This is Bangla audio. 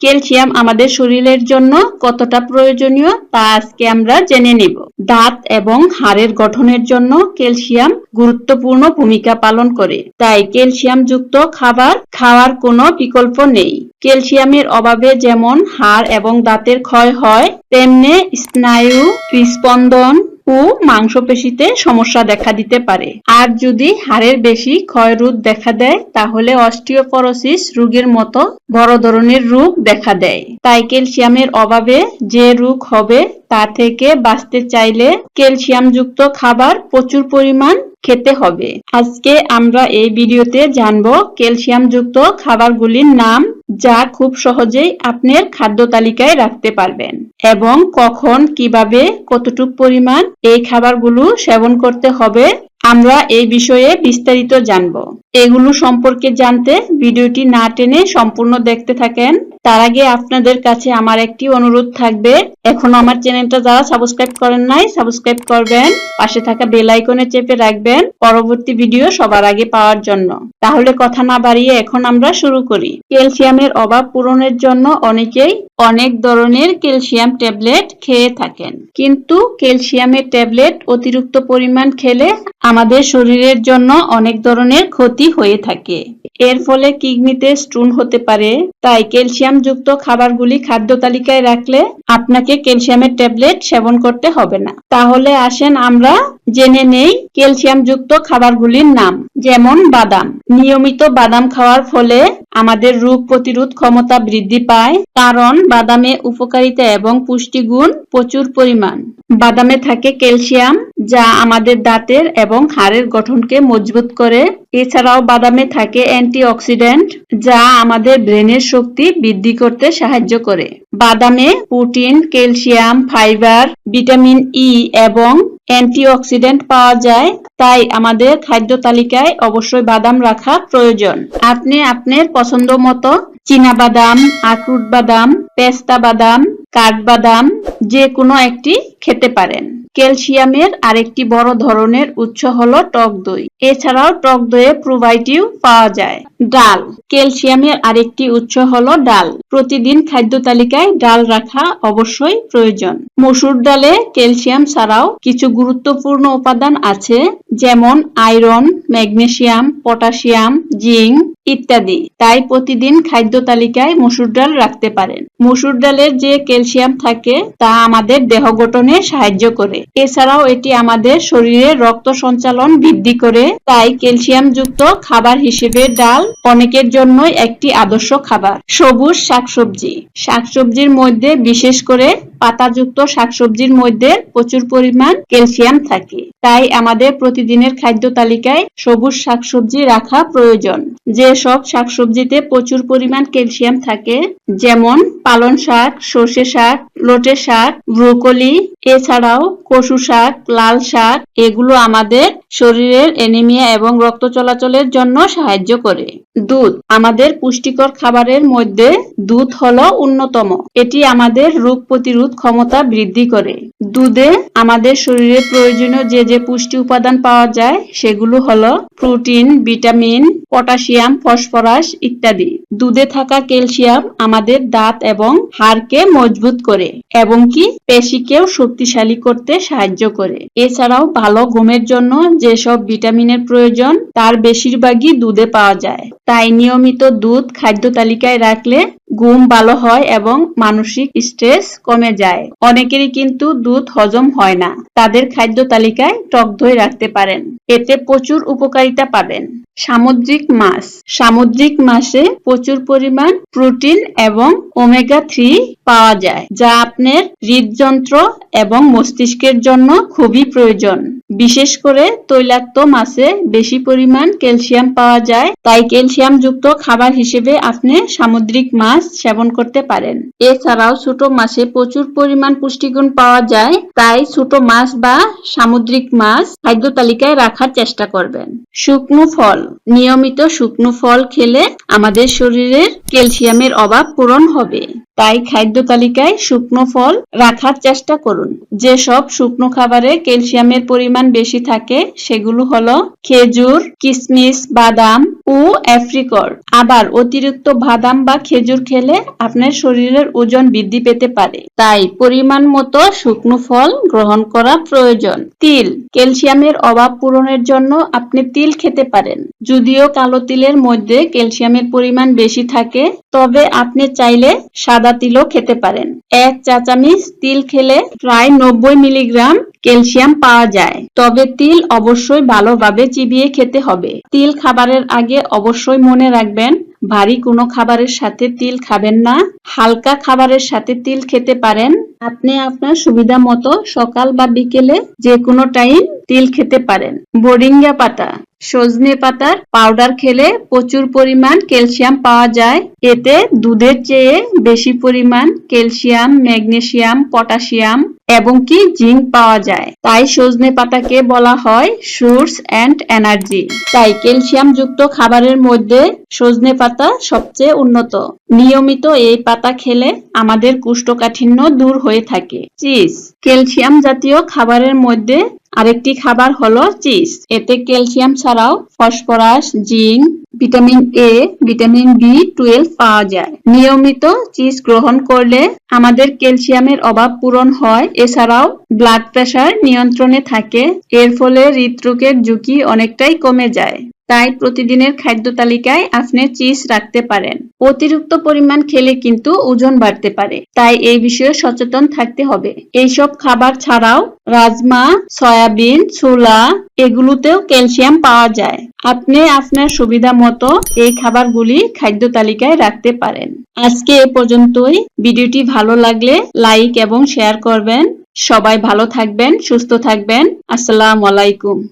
ক্যালসিয়াম আমাদের শরীরের জন্য কতটা প্রয়োজনীয় তা আজকে আমরা জেনে নেব। দাঁত এবং হাড়ের গঠনের জন্য ক্যালসিয়াম গুরুত্বপূর্ণ ভূমিকা পালন করে। তাই ক্যালসিয়াম যুক্ত খাবার খাওয়ার কোনো বিকল্প নেই। ক্যালসিয়ামের অভাবে যেমন হাড় এবং দাঁতের ক্ষয় হয়, তেমনি স্নায়ু হৃস্পন্দন ও মাংসপেশিতে সমস্যা দেখা দিতে পারে। আর যদি হাড়ের বেশি ক্ষয়রোধ দেখা দেয়, তাহলে অস্টিওপরোসিস রোগের মতো বড় ধরনের রোগ দেখা দেয়। তাই ক্যালসিয়ামের অভাবে যে রোগ হবে তা থেকে বাঁচতে চাইলে ক্যালসিয়ামযুক্ত খাবার প্রচুর পরিমাণ খেতে হবে। আজকে আমরা এই ভিডিওতে জানব ক্যালসিয়ামযুক্ত খাবারগুলির নাম যা খুব সহজেই আপনার খাদ্য তালিকায় রাখতে পারবেন এবং কখন, কীভাবে, কতটুক পরিমাণ এই খাবারগুলো সেবন করতে হবে আমরা এই বিষয়ে বিস্তারিত জানব। এগুলো সম্পর্কে জানতে ভিডিওটি না টেনে সম্পূর্ণ দেখতে থাকেন। তার আগে আপনাদের কাছে আমার একটি অনুরোধ থাকবে। এখনও আমার চ্যানেলটা যারা সাবস্ক্রাইব করেন নাই, সাবস্ক্রাইব করবেন। পাশে থাকা বেল আইকনে চেপে রাখবেন পরবর্তী ভিডিও সবার আগে পাওয়ার জন্য। তাহলে কথা না বাড়িয়ে এখন আমরা শুরু করি। ক্যালসিয়ামের অভাব পূরণের জন্য অনেকেই অনেক ধরনের ক্যালসিয়াম ট্যাবলেট খেয়ে থাকেন। কিন্তু ক্যালসিয়ামের ট্যাবলেট অতিরিক্ত পরিমাণ খেলে আমাদের শরীরের জন্য অনেক ধরনের ক্ষতি হয়ে থাকে। এর ফলে কিডনিতে স্টোন হতে পারে, তাই ক্যালসিয়াম যুক্ত খাবারগুলি খাদ্য তালিকায় রাখলে আপনাকে ক্যালসিয়ামের ট্যাবলেট সেবন করতে হবে না। তাহলে আসেন আমরা জেনে নেই ক্যালসিয়াম যুক্ত খাবারগুলির নাম, যেমন বাদাম। নিয়মিত বাদাম খাওয়ার ফলে আমাদের রোগ প্রতিরোধ ক্ষমতা বৃদ্ধি পায়, কারণ বাদামে উপকারিতা এবং পুষ্টিগুণ প্রচুর পরিমাণ। বাদামে থাকে ক্যালসিয়াম, যা আমাদের দাঁতের এবং হাড়ের গঠনকে মজবুত করে এছাড়াও বাদামে থাকে অ্যান্টিঅক্সিডেন্ট, যা আমাদের ব্রেনের শক্তি বৃদ্ধি করতে সাহায্য করে। বাদামে protein, calcium, fibre, vitamin E এবং অ্যান্টিঅক্সিডেন্ট পাওয়া যায়, তাই আমাদের খাদ্য তালিকায় অবশ্যই বাদাম রাখা প্রয়োজন। আপনি আপনার পছন্দ মতো চীনা বাদাম আখরুট বাদাম, পেস্তা বাদাম কাঠবাদাম যে কোনো একটি খেতে পারেন। ক্যালসিয়ামের আরেকটি বড় ধরনের উৎস হলো টক দই। এছাড়াও টক দইয়ে প্রোবায়োটিক পাওয়া যায়। ডাল। ক্যালসিয়ামের আরেকটি উৎস হলো ডাল। প্রতিদিন খাদ্য তালিকায় ডাল রাখা অবশ্যই প্রয়োজন। মসুর ডালে ক্যালসিয়াম ছাড়াও কিছু গুরুত্বপূর্ণ উপাদান আছে, যেমন আয়রন, ম্যাগনেসিয়াম পটাশিয়াম জিঙ্ক ইত্যাদি। তাই প্রতিদিন খাদ্য তালিকায় মসুর ডাল রাখতে পারেন। মসুর ডালের যে ক্যালসিয়াম থাকে, তা আমাদের দেহ গঠনে সাহায্য করে। এছাড়াও এটি আমাদের শরীরে রক্ত সঞ্চালন বৃদ্ধি করে, তাই ক্যালসিয়াম যুক্ত খাবার হিসেবে ডাল অনেকের জন্য একটি আদর্শ খাবার। সবুজ শাকসবজি। শাকসবজির মধ্যে বিশেষ করে পাতাযুক্ত শাকসবজির মধ্যে প্রচুর পরিমাণ ক্যালসিয়াম থাকে। তাই আমাদের প্রতিদিনের খাদ্য তালিকায় সবুজ শাকসবজি রাখা প্রয়োজন। যে সব শাকসবজিতে প্রচুর পরিমাণ ক্যালসিয়াম থাকে, যেমন পালন শাক, সর্ষে শাক, লোটে শাক, ব্রোকলি, এছাড়াও কচু শাক, লাল শাক, এগুলো আমাদের শরীরের এনিমিয়া এবং রক্ত চলাচলের জন্য সাহায্য করে। দুধ, আমাদের পুষ্টিকর খাবারের মধ্যে দুধ হলো অন্যতম। এটি আমাদের রোগ প্রতিরোধ ক্ষমতা বৃদ্ধি করে। দুধে আমাদের শরীরে প্রয়োজনীয় যে যে পুষ্টি উপাদান পাওয়া যায়, সেগুলো হলো প্রোটিন, ভিটামিন পটাশিয়াম, ফসফরাস ইত্যাদি। দুধে থাকা ক্যালসিয়াম আমাদের দাঁত এবং হাড়কে মজবুত করে এবং কি পেশিকেও শক্তিশালী করতে সাহায্য করে। এছাড়াও ভালো ঘুমের জন্য যেসব ভিটামিনের প্রয়োজন, তার বেশিরভাগই দুধে পাওয়া যায়। তাই নিয়মিত দুধ খাদ্য তালিকায় রাখলে ঘুম ভালো হয় এবং মানসিক স্ট্রেস কমে যায়। অনেকেরই কিন্তু দুধ হজম হয় না। তাদের খাদ্য তালিকায় টক দই রাখতে পারেন। এতে প্রচুর উপকারিতা পাবেন। সামুদ্রিক মাছ। সামুদ্রিক মাছে প্রচুর পরিমাণ প্রোটিন এবং ওমেগা থ্রি পাওয়া যায়, যা আপনার হৃদযন্ত্র এবং মস্তিষ্কের জন্য খুবই প্রয়োজন। বিশেষ করে তৈলাক্ত মাছে বেশি পরিমাণ ক্যালসিয়াম পাওয়া যায়। তাই ক্যালসিয়াম যুক্ত খাবার হিসেবে আপনি সামুদ্রিক মাছ সেবন করতে পারেন। এছাড়াও ছোট মাছে প্রচুর পরিমাণ পুষ্টিগুণ পাওয়া যায়। তাই ছোট মাছ বা সামুদ্রিক মাছ খাদ্য তালিকায় রাখার চেষ্টা করবেন। শুকনো ফল। নিয়মিত শুকনো ফল খেলে আমাদের শরীরের ক্যালসিয়ামের অভাব পূরণ হবে। তাই খাদ্য তালিকায় শুকনো ফল রাখার চেষ্টা করুন। যেসব শুকনো খাবারে ক্যালসিয়ামের পরিমাণ বেশি থাকে, সেগুলো হলো খেজুর কিশমিশ বাদাম ও অ্যাপ্রিকট। আবার অতিরিক্ত বাদাম বা খেজুর খেলে আপনার শরীরের ওজন বৃদ্ধি পেতে পারে। তাই পরিমাণ মতো শুকনো ফল গ্রহণ করা প্রয়োজন। তিল, ক্যালসিয়ামের অভাব পূরণের জন্য আপনি তিল খেতে পারেন। যদিও কালো তিলের মধ্যে ক্যালসিয়ামের পরিমাণ বেশি থাকে, তবে আপনি চাইলে সাদা তিলও খেতে পারেন। এক চা চামচ তিল খেলে প্রায় নব্বই মিলিগ্রাম ক্যালসিয়াম পাওয়া যায়। তবে তিল অবশ্যই ভালোভাবে চিবিয়ে খেতে হবে। তিল খাবারের আগে অবশ্যই মনে রাখবেন ভারী কোনো খাবারের সাথে তিল খাবেন না। হালকা খাবারের সাথে তিল খেতে পারেন। আপনি আপনার সুবিধা মতো সকাল বা বিকেলে যে কোনো টাইম তিল খেতে পারেন। বরিঙ্গা পাতা, সজনে পাতার পাউডার খেলে প্রচুর পরিমাণ ক্যালসিয়াম পাওয়া যায়। এতে দুধের চেয়ে বেশি পরিমাণ ক্যালসিয়াম ম্যাগনেসিয়াম পটাশিয়াম এবং কি জিঙ্ক পাওয়া যায়? তাই সজনে পাতাকে বলা হয় সোর্স অ্যান্ড এনার্জি। তাই ক্যালসিয়াম যুক্ত খাবারের মধ্যে সজনে পাতা সবচেয়ে উন্নত। নিয়মিত এই পাতা খেলে আমাদের কুষ্ঠকাঠিন্য দূর হয়ে থাকে। চিজ। ক্যালসিয়াম জাতীয় খাবারের মধ্যে আরেকটি খাবার হলো চিজ। এতে ক্যালসিয়াম ছাড়াও phosphorus, zinc vitamin A vitamin B twelve পাওয়া যায়। নিয়মিত চিজ গ্রহণ করলে আমাদের ক্যালসিয়ামের অভাব পূরণ হয়। এছাড়াও ব্লাড প্রেশার নিয়ন্ত্রণে থাকে। এর ফলে হৃদরোগের ঝুঁকি অনেকটাই কমে যায়। তাই প্রতিদিনের খাদ্য তালিকায় আপনি চিজ রাখতে পারেন। অতিরিক্ত পরিমাণ খেলে কিন্তু ওজন বাড়তে পারে। তাই এই বিষয়ে সচেতন থাকতে হবে। এইসব খাবার ছাড়াও রাজমা, সয়াবিন, ছোলা, এগুলোতেও ক্যালসিয়াম পাওয়া যায়। আপনি আপনার সুবিধা মতো এই খাবারগুলি খাদ্য তালিকায় রাখতে পারেন। আজকে এ পর্যন্তই। ভিডিওটি ভালো লাগলে লাইক এবং শেয়ার করবেন। সবাই ভালো থাকবেন, সুস্থ থাকবেন। আসসালামু আলাইকুম।